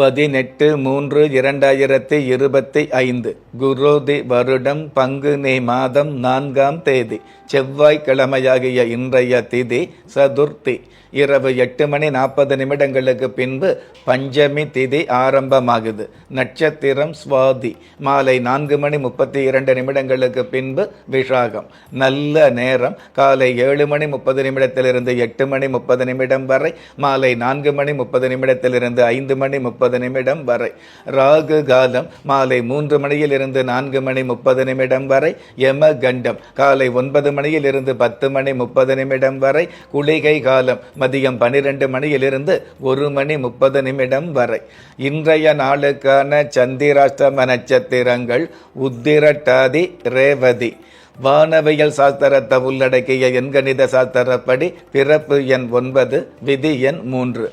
பதினெட்டு மூன்று இரண்டாயிரத்தி இருபத்தி ஐந்து குரோதி வருடம் பங்குனி மாதம் நான்காம் தேதி செவ்வாய்க்கிழமையாகிய இன்றைய திதி சதுர்த்தி. இரவு எட்டு மணி நாற்பது நிமிடங்களுக்கு பின்பு பஞ்சமி திதி ஆரம்பமாகுது. நட்சத்திரம் சுவாதி. மாலை நான்கு மணி முப்பத்தி இரண்டு நிமிடங்களுக்கு பின்பு விஷாகம். நல்ல நேரம். காலை ஏழு மணி முப்பது நிமிடத்திலிருந்து எட்டு மணி முப்பது நிமிடம் வரை. மாலை நான்கு மணி முப்பது நிமிடத்திலிருந்து ஐந்து மணி முப்பது நிமிடம் வரை. ராகு காலம் மாலை மூன்று மணியிலிருந்து நான்கு மணி முப்பது நிமிடம் வரை. யம கண்டம் காலை ஒன்பது மணியிலிருந்து பத்து மணி முப்பது நிமிடம் வரை. குளிகை காலம் மதியம் பனிரெண்டு மணியிலிருந்து ஒரு மணி முப்பது நிமிடம் வரை. இன்றைய நாளுக்கான சந்திராஷ்டம நட்சத்திரங்கள் உத்திரட்டாதி ரேவதி. வானவியல் சாஸ்திரத்தை உள்ளடக்கிய எண்கணித சாஸ்திரப்படி பிறப்பு எண் ஒன்பது விதி எண் மூன்று.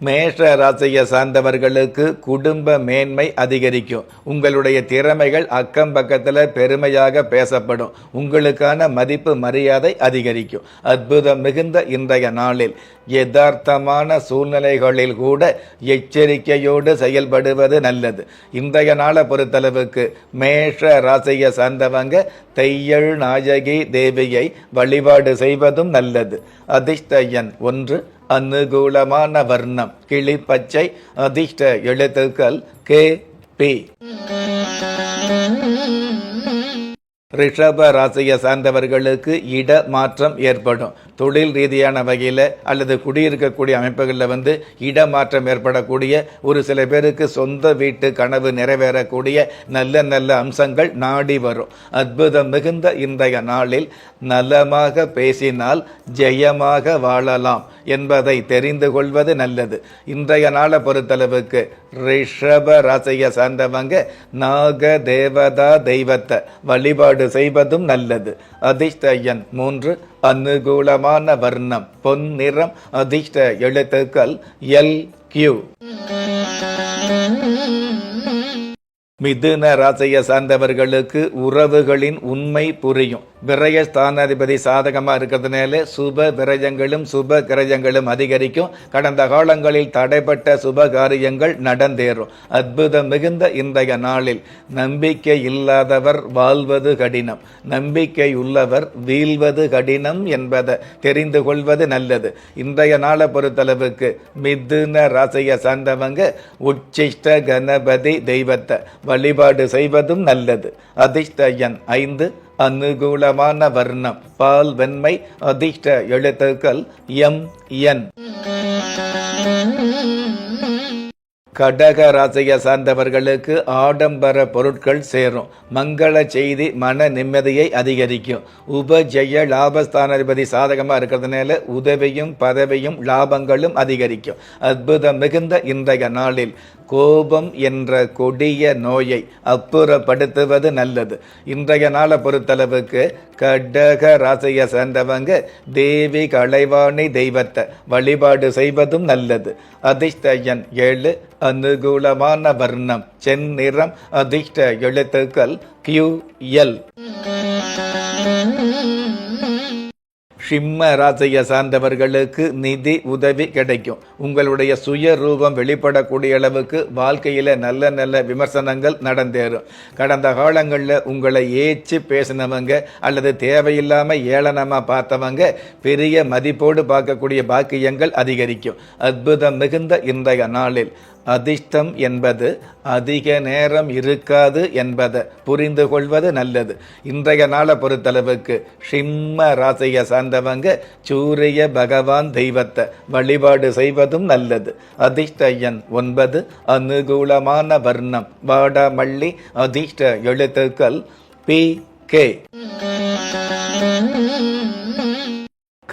மேஷ ராசியை சார்ந்தவர்களுக்கு குடும்ப மேன்மை அதிகரிக்கும். உங்களுடைய திறமைகள் அக்கம் பக்கத்தில் பெருமையாக பேசப்படும். உங்களுக்கான மதிப்பு மரியாதை அதிகரிக்கும். அற்புதம் மிகுந்த இன்றைய நாளில் யதார்த்தமான சூழ்நிலைகளில் கூட எச்சரிக்கையோடு செயல்படுவது நல்லது. இன்றைய நாளை பொறுத்தளவுக்கு மேஷ ராசியை சார்ந்தவங்க தையல் நாயகி தேவியை வழிபாடு செய்வதும் நல்லது. அதிர்ஷ்டயன் ஒன்று அனுகூலமான வர்ணம். கிளிப்பச்சை அதிர்ஷ்ட எழுத்துக்கள் கே பி. ரிஷப ராசியை சார்ந்தவர்களுக்கு இட மாற்றம் ஏற்படும். தொழில் ரீதியான வகையில் அல்லது குடியிருக்கக்கூடிய அமைப்புகளில் வந்து இடமாற்றம் ஏற்படக்கூடிய ஒரு சில பேருக்கு சொந்த வீட்டு கனவு நிறைவேறக்கூடிய நல்ல நல்ல அம்சங்கள் நாடி வரும். அற்புதம் மிகுந்த இன்றைய நாளில் நலமாக பேசினால் ஜெயமாக வாழலாம். என்பதை தெரிந்து கொள்வது நல்லது. இன்றைய நாளை பொறுத்தளவுக்கு ரிஷப ராசியை சார்ந்தவங்க நாக தேவதா தெய்வத்தை வழிபாடு செய்வதும் நல்லது. அதிர்ஷ்ட மூன்று அனுகூலமான வர்ணம் பொன் நிறம் அதிர்ஷ்ட எழுத்துக்கள் எல் கியூ. மிதுன ராசியை சார்ந்தவர்களுக்கு உறவுகளின் உண்மை புரியும். விரய ஸ்தானாதிபதி சாதகமாக இருக்கிறதுனால சுப விரயங்களும் சுப கிரயங்களும் அதிகரிக்கும். கடந்த காலங்களில் தடைப்பட்ட சுப காரியங்கள் நடந்தேறும். அற்புதம் மிகுந்த இன்றைய நாளில் நம்பிக்கை இல்லாதவர் வாழ்வது கடினம். நம்பிக்கை உள்ளவர் வீழ்வது கடினம் என்பதை தெரிந்து கொள்வது நல்லது. இன்றைய நாளை பொறுத்தளவுக்கு மிதுன ராசியை சார்ந்தவங்க உச்சிஷ்ட கணபதி தெய்வத்தை வழிபாடு செய்வதும் நல்லது. அதிர்ஷ்ட எண் ஐந்து அனுகூலமான வர்ணம். பால் வெண்மை அதிர்ஷ்ட எழுத்துக்கள் எம் என். கடக ராசியை சார்ந்தவர்களுக்கு ஆடம்பர பொருட்கள் சேரும். மங்கள செய்தி மன நிம்மதியை அதிகரிக்கும். உபஜெய லாபஸ்தானாதிபதி சாதகமாக இருக்கிறதுனால உதவியும் பதவியும் லாபங்களும் அதிகரிக்கும். அற்புதம் மிகுந்த இன்றைய நாளில். கோபம் என்ற கொடிய நோயை அப்புறப்படுத்துவது நல்லது. இன்றைய நாளை பொறுத்தளவுக்கு கடக ராசியை சேர்ந்தவங்க தேவி கலைவாணி தெய்வத்தை வழிபாடு செய்வதும் நல்லது. அதிர்ஷ்டயன் ஏழு அனுகூலமான வர்ணம். செந்நிறம் அதிர்ஷ்ட எழுத்துக்கள் கியூ எல் சிம்ம ராசியை சார்ந்தவர்களுக்கு நிதி உதவி கிடைக்கும். உங்களுடைய சுய ரூபம் வெளிப்படக்கூடிய அளவுக்கு வாழ்க்கையில் நல்ல நல்ல விமர்சனங்கள் நடந்தேறும். கடந்த காலங்களில் உங்களை ஏச்சு பேசினவங்க அல்லது தேவையில்லாமல் ஏளனமாக பார்த்தவங்க பெரிய மதிப்போடு பார்க்கக்கூடிய பாக்கியங்கள் அதிகரிக்கும். அற்புதம் மிகுந்த இன்றைய நாளில் அதிர்ஷ்டம் என்பது அதிக நேரம் இருக்காது என்பதை புரிந்து கொள்வது நல்லது. இன்றைய நாளை பொறுத்தளவுக்கு சிம்ம ராசியை சார்ந்தவங்க சூரிய பகவான் தெய்வத்தை வழிபாடு செய்வதும் நல்லது. அதிர்ஷ்ட எண் ஒன்பது அனுகூலமான வர்ணம். வாடாமல்லி அதிர்ஷ்ட எழுத்துக்கள் பி கே.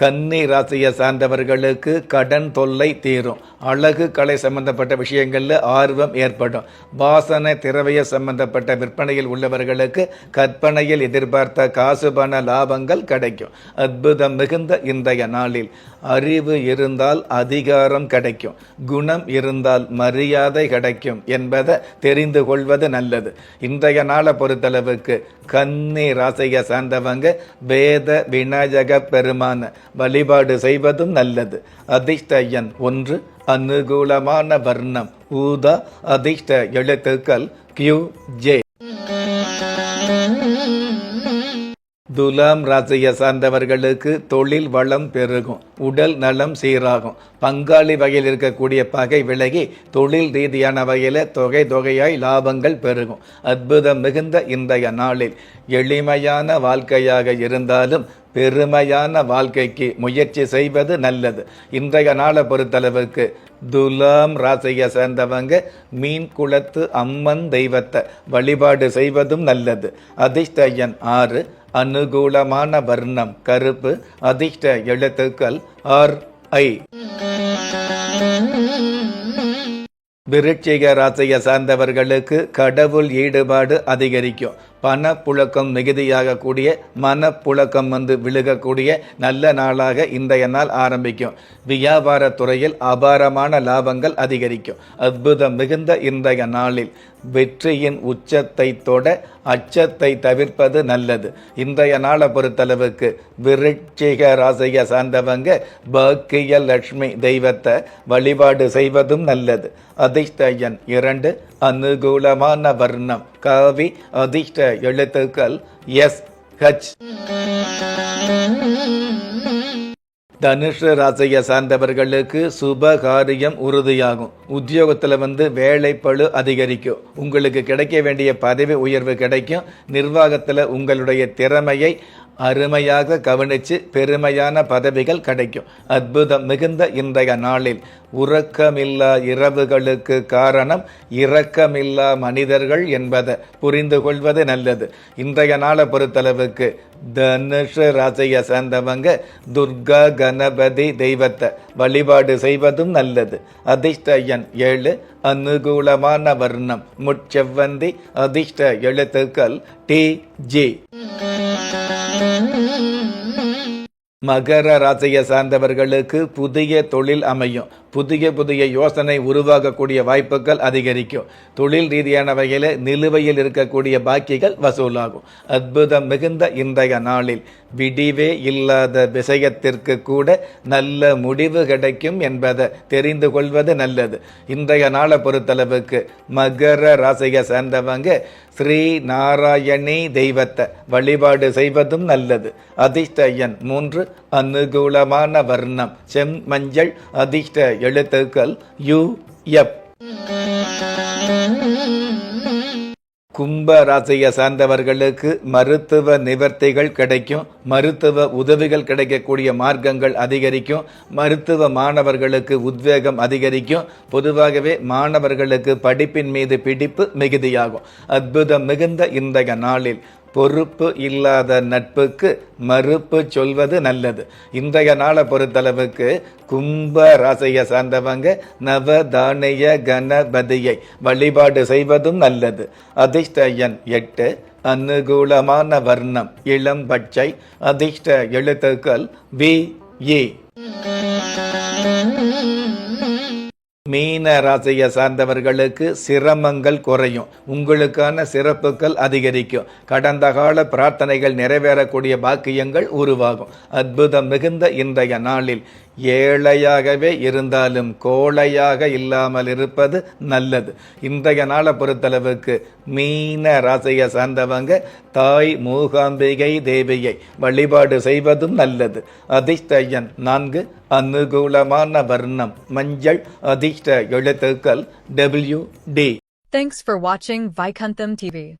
கன்னி ராசியை சார்ந்தவர்களுக்கு கடன் தொல்லை தீரும். அழகு கலை சம்பந்தப்பட்ட விஷயங்களில் ஆர்வம் ஏற்படும். வாசனை திரவிய சம்பந்தப்பட்ட விற்பனையில் உள்ளவர்களுக்கு கற்பனையில் எதிர்பார்த்த காசு பண லாபங்கள் கிடைக்கும். அற்புதம் மிகுந்த இன்றைய நாளில். அறிவு இருந்தால் அதிகாரம் கிடைக்கும். குணம் இருந்தால் மரியாதை கிடைக்கும் என்பதை தெரிந்து கொள்வது நல்லது. இன்றைய நாளை பொறுத்தளவுக்கு கன்னி ராசியை சார்ந்தவங்க வேத விநாயக பெருமான வழிபாடு செய்வதும் நல்லது. அதிர்ஷ்ட எண் ஒன்று அனுகூலமான வர்ணம். ஊதா அதிர்ஷ்ட எழுத்துக்கள் கியூ ஜே துலாம் ராசியை சார்ந்தவர்களுக்கு தொழில் வளம் பெருகும். உடல் நலம் சீராகும். பங்காளி வகையில் இருக்கக்கூடிய பகை விலகி தொழில் ரீதியான வகையில் தொகை தொகையாய் லாபங்கள் பெருகும். அற்புதம் மிகுந்த இன்றைய நாளில் எளிமையான வாழ்க்கையாக இருந்தாலும் பெருமையான வாழ்க்கைக்கு முயற்சி செய்வது நல்லது. இன்றைய நாளை பொறுத்தளவுக்கு துலாம் ராசியை சேர்ந்தவங்க மீன் குளத்து அம்மன் தெய்வத்தை வழிபாடு செய்வதும் நல்லது. அதிர்ஷ்டயன் ஆறு அனுகூலமான வர்ணம் கருப்பு அதிர்ஷ்ட எழுத்துக்கள் ஆர் ஐ. விருட்சிக ராசியை சார்ந்தவர்களுக்கு கடவுள் ஈடுபாடு அதிகரிக்கும். பணப்புழக்கம் மிகுதியாகக்கூடிய மனப்புழக்கம் வந்து விழுகக்கூடிய நல்ல நாளாக இன்றைய நாள் ஆரம்பிக்கும். வியாபார துறையில் அபாரமான லாபங்கள் அதிகரிக்கும். அற்புதம் மிகுந்த இன்றைய நாளில் வெற்றியின் உச்சத்தை தொட அச்சத்தை தவிர்ப்பது நல்லது. இன்றைய நாளை பொறுத்தளவுக்கு விருட்சிக ராசியை சார்ந்தவங்க பாக்கிய லட்சுமி தெய்வத்தை வழிபாடு செய்வதும் நல்லது. அதிர்ஷ்ட எண் இரண்டு அனுகூலமான வர்ணம். காவி அதிர்ஷ்ட எழுத்துக்கள் எஸ் ஹச். தனுஷ ராசியை சார்ந்தவர்களுக்கு சுப காரியம் உறுதியாகும். உத்தியோகத்தில் வந்து வேலைப்பழு அதிகரிக்கும். உங்களுக்கு கிடைக்க வேண்டிய பதவி உயர்வு கிடைக்கும். நிர்வாகத்தில் உங்களுடைய திறமையை அருமையாக கவனித்து பெருமையான பதவிகள் கிடைக்கும். அற்புதம் மிகுந்த இன்றைய நாளில். உறக்கமில்லா இரவுகளுக்கு காரணம் இரக்கமில்லா மனிதர்கள் என்பதை புரிந்து கொள்வது நல்லது. இன்றைய நாளை பொறுத்தளவுக்கு தனுஷ ராசியை சேர்ந்தவங்க துர்கா கணபதி தெய்வத்தை வழிபாடு செய்வதும் நல்லது. அதிர்ஷ்ட எண் ஏழு அனுகூலமான வர்ணம். முட்செவ்வந்தி அதிர்ஷ்ட எழுத்துக்கள் டி ஜி. மகர ராசியை சார்ந்தவர்களுக்கு புதிய தொழில் அமையும். புதிய புதிய யோசனை உருவாகக்கூடிய வாய்ப்புகள் அதிகரிக்கும். தொழில் ரீதியான வகையில் நிலுவையில் இருக்கக்கூடிய பாக்கிகள் வசூலாகும். அற்புதம் மிகுந்த இன்றைய நாளில் விடிவே இல்லாத விஷயத்திற்கு கூட நல்ல முடிவு கிடைக்கும் என்பதை தெரிந்து கொள்வது நல்லது. இன்றைய நாளை பொறுத்தளவுக்கு மகர ராசியை சேர்ந்தவங்க ஸ்ரீ நாராயணி தெய்வத்தை வழிபாடு செய்வதும் நல்லது. அதிர்ஷ்ட எண் மூன்று அனுகூலமான வர்ணம் செம் மஞ்சள் அதிர்ஷ்ட எழுத்துக்கள் யு எப். கும்ப ராசியை சார்ந்தவர்களுக்கு மருத்துவ நிவர்த்திகள் கிடைக்கும். மருத்துவ உதவிகள் கிடைக்கக்கூடிய மார்க்கங்கள் அதிகரிக்கும். மருத்துவ மாணவர்களுக்கு உத்வேகம் அதிகரிக்கும். பொதுவாகவே மாணவர்களுக்கு படிப்பின் மீது பிடிப்பு மிகுதியாகும். அற்புதம் மிகுந்த இன்றைய நாளில் பொறுப்பு இல்லாத நட்புக்கு மறுப்பு சொல்வது நல்லது. இன்றைய நாளை பொறுத்தளவுக்கு கும்ப ராசியை சார்ந்தவங்க நவதானிய கணபதியை வழிபாடு செய்வதும் நல்லது. அதிர்ஷ்ட எண் எட்டு அனுகூலமான வர்ணம் இளம் பச்சை அதிர்ஷ்ட எழுத்துக்கள் வி ஏ. மீன ராசியை சார்ந்தவர்களுக்கு சிரமங்கள் குறையும். உங்களுக்கான சிறப்புகள் அதிகரிக்கும். கடந்த கால பிரார்த்தனைகள் நிறைவேறக்கூடிய பாக்கியங்கள் உருவாகும். அற்புதம் மிகுந்த இன்றைய நாளில் ஏழையாகவே இருந்தாலும் கோழையாக இல்லாமல் இருப்பது நல்லது. இன்றைய நாளை பொறுத்தளவுக்கு மீன ராசியை சார்ந்தவங்க தாய் மூகாம்பிகை தேவியை வழிபாடு செய்வதும் நல்லது. அதிர்ஷ்டயன் நான்கு அனுகூலமான வர்ணம் மஞ்சள் அதிர்ஷ்ட எழுத்துக்கள் டபிள்யூ டி தேங்க்ஸ் ஃபார் வாட்சிங் வைகந்தம் டிவி